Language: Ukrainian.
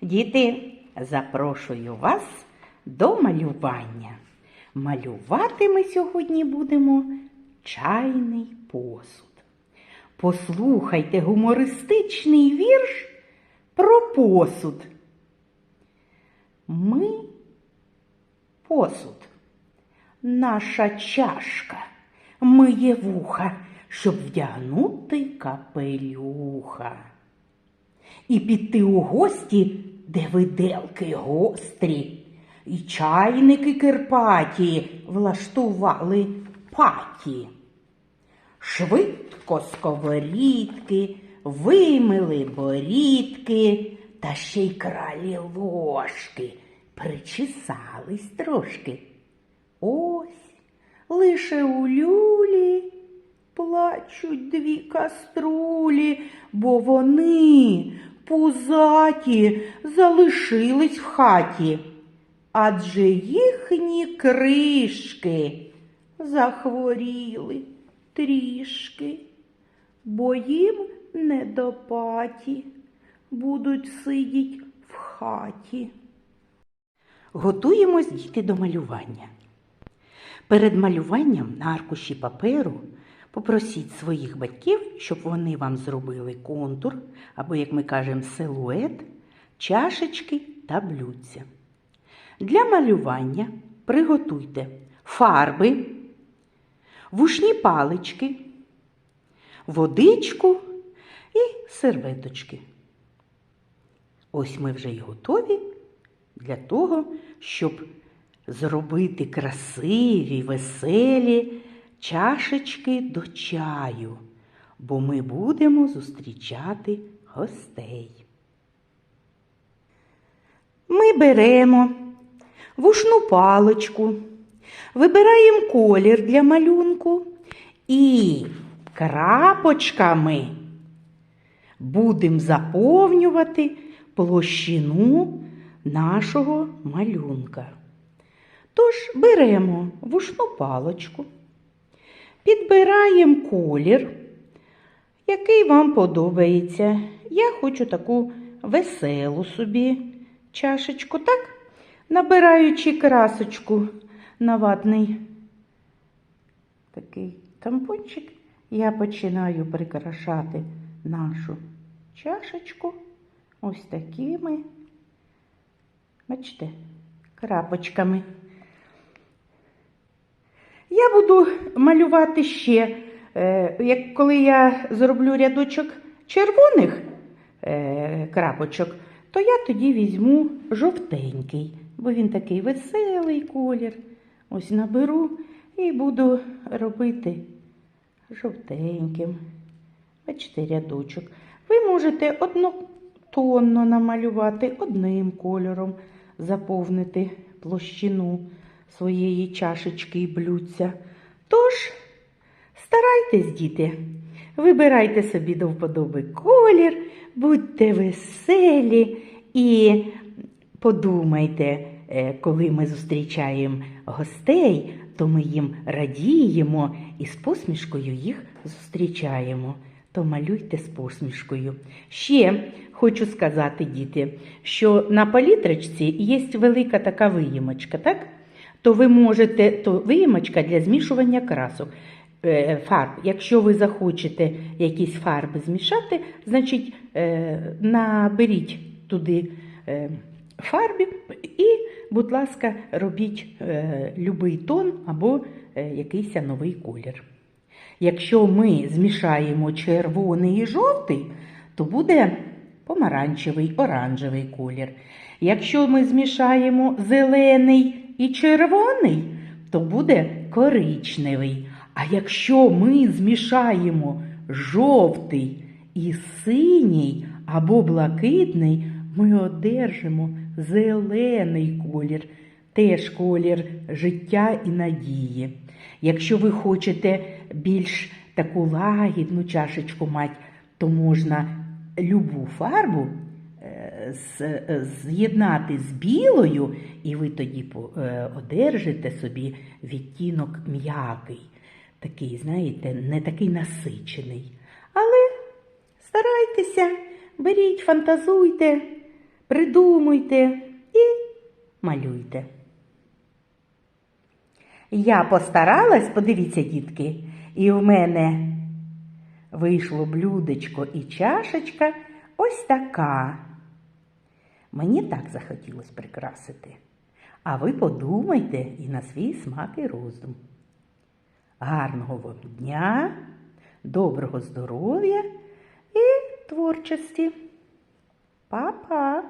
Діти, запрошую вас до малювання. Малювати ми сьогодні будемо чайний посуд. Послухайте гумористичний вірш про посуд. Ми посуд. Наша чашка миє вуха, щоб вдягнути капелюха. І піти у гості, де виделки гострі, і чайники кирпаті влаштували паті. Швидко сковорідки, вимили борідки, та ще й кралі ложки, причесались трошки. Ось лише у люлі плачуть дві каструлі, бо вони пузаті залишились в хаті, адже їхні кришки захворіли трішки, бо їм не до паті будуть сидіть в хаті. Готуємось діти до малювання. Перед малюванням на аркуші паперу попросіть своїх батьків, щоб вони вам зробили контур, або, як ми кажемо, силует, чашечки та блюдця. Для малювання приготуйте фарби, вушні палички, водичку і серветочки. Ось ми вже й готові для того, щоб зробити красиві, веселі чашечки до чаю, бо ми будемо зустрічати гостей. Ми беремо вушну паличку, вибираємо колір для малюнку і крапочками будемо заповнювати площину нашого малюнка. Тож беремо вушну паличку, підбираємо колір, який вам подобається. Я хочу таку веселу собі чашечку, так? Набираючи красочку на ватний такий тампончик, я починаю прикрашати нашу чашечку ось такими, бачите, крапочками. Я буду малювати ще, е, як коли я зроблю рядочок червоних е, крапочок, то я тоді візьму жовтенький, бо він такий веселий колір. Ось наберу і буду робити жовтеньким. Бачите, рядочок. Ви можете однотонно намалювати одним кольором, заповнити площину своєї чашечки і блюдця. Тож, старайтесь, діти, вибирайте собі до вподоби колір, будьте веселі і подумайте, е, коли ми зустрічаємо гостей, то ми їм радіємо і з посмішкою їх зустрічаємо. То малюйте з посмішкою. Ще хочу сказати, діти, що на палітрочці є велика така виїмочка, так? То ви можете, то виїмочка для змішування красок. е, Фарб. Якщо ви захочете якісь фарби змішати, значить е, наберіть туди е, фарбів і, будь ласка, робіть любий тон або якийсь новий колір. Якщо ми змішаємо червоний і жовтий, то буде помаранчевий, оранжевий колір. Якщо ми змішаємо зелений і червоний, то буде коричневий. А якщо ми змішаємо жовтий і синій або блакитний, ми одержимо зелений колір, теж колір життя і надії. Якщо ви хочете більш таку лагідну чашечку мати, то можна любу фарбу з'єднати з білою, і ви тоді е, одержите собі відтінок м'який, такий, знаєте, не такий насичений. Але старайтеся, беріть, фантазуйте, придумуйте і малюйте. Я постаралась, подивіться, дітки, і в мене вийшло блюдечко і чашечка ось така. Мені так захотілося прикрасити. А ви подумайте і на свій смак і розум. Гарного вам дня, доброго здоров'я і творчості. Па-па!